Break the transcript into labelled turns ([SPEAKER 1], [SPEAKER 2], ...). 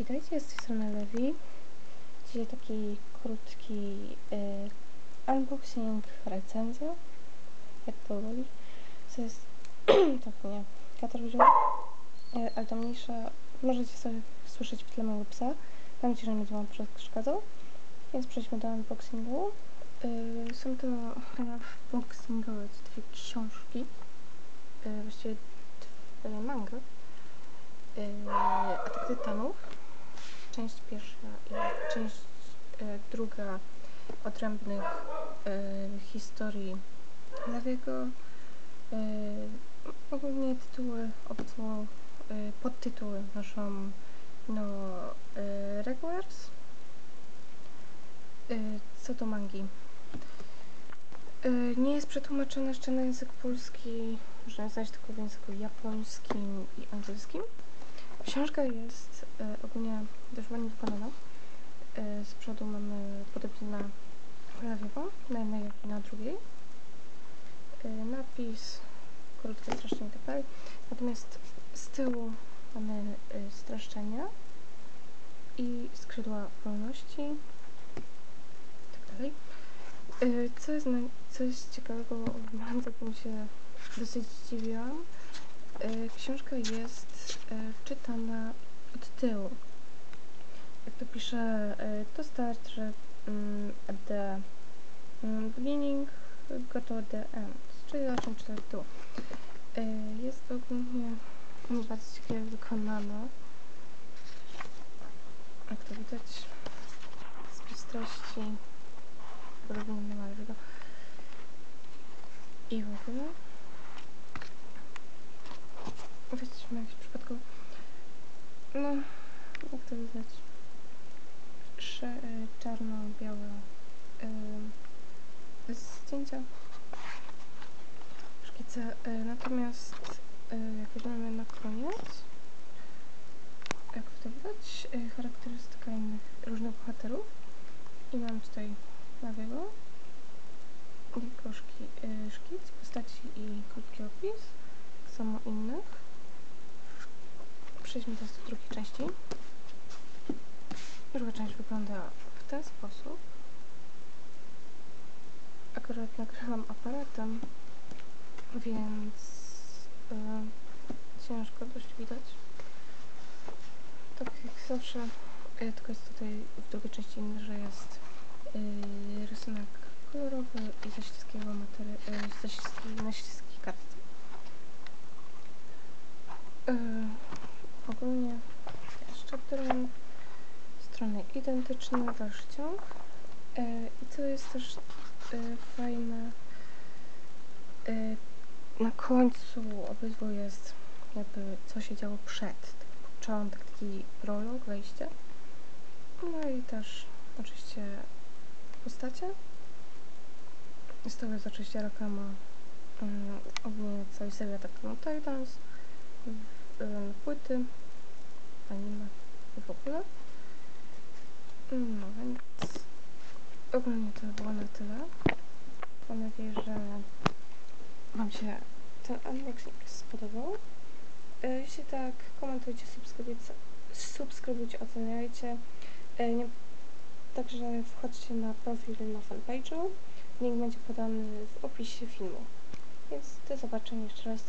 [SPEAKER 1] Witajcie, z tej strony Lewi. Dzisiaj taki krótki y, unboxing, recenzja, jak to woli. To jest tak nie, katar wziął, y, ale to mniejsza, możecie sobie słyszeć w tle mojego psa. Mam nadzieję, że nie wam przeszkadzał. Więc przejdźmy do unboxingu. Y, są to unboxingować dwie książki, y, właściwie dwie manga. Yy, Atak Tytanów, część pierwsza i część yy, druga odrębnych yy, historii Lewiego. Yy, ogólnie tytuły yy, podtytuły noszą no Regulars. Co do mangi. Nie jest przetłumaczona jeszcze na język polski, można znaleźć tylko w języku japońskim i angielskim. Książka jest e, ogólnie dość ładnie wykonana. E, z przodu mamy podobnie na lewego, na jednej jak i na drugiej. E, napis, krótkie streszczenie i tak. Natomiast z tyłu mamy e, streszczenia i skrzydła wolności i tak. E, co jest, co jest ciekawego, oglądając, się dosyć zdziwiłam. E, książka jest e, czytana od tyłu. Jak to pisze, e, to start, że mm, at the mm, beginning, go to the end, czyli zaczynam czytać od jest to ogólnie bardzo ciekawie wykonana. Jak to widać, z treści, podobnie nie ma I w ogóle Weźmy jakiś przypadkowy. No, jak to? Sze, y, czarno-białe y, zdjęcia. Szkice. Y, natomiast y, jak weźmiemy na koniec, jak to widać, y, charakterystyka innych różnych bohaterów. I mam tutaj Nawiego, jego szki, y, szkic, postaci i krótki opis. Samo innych przejdźmy teraz do drugiej części. Druga część wygląda w ten sposób. Akurat nagrywam aparatem, więc yy, ciężko dość widać. Tak jak zawsze, yy, tylko jest tutaj w drugiej części inny, że jest yy, rysunek kolorowy i ze śliskiego materiału, yy, ze śliskiej, na śliskiej kartce. Yy, ogólnie jeszcze drugą strony identyczne, dalszy ciąg. E, I co jest też e, fajne, e, na końcu obydwu jest jakby co się działo przed, taki początek, taki prolog, wejście. No i też oczywiście postacie. Jest to jest oczywiście reklama um, ogólnie całej serii Attack on Titans, płyty, anime i w ogóle. No więc ogólnie to było na tyle. Mam nadzieję, że Wam się ten unboxing spodobał. E, jeśli tak, komentujcie, subskrybujcie, subskrybujcie oceniajcie. E, nie, także wchodźcie na profil na fanpage'u. Link będzie podany w opisie filmu. Więc do zobaczenia jeszcze raz.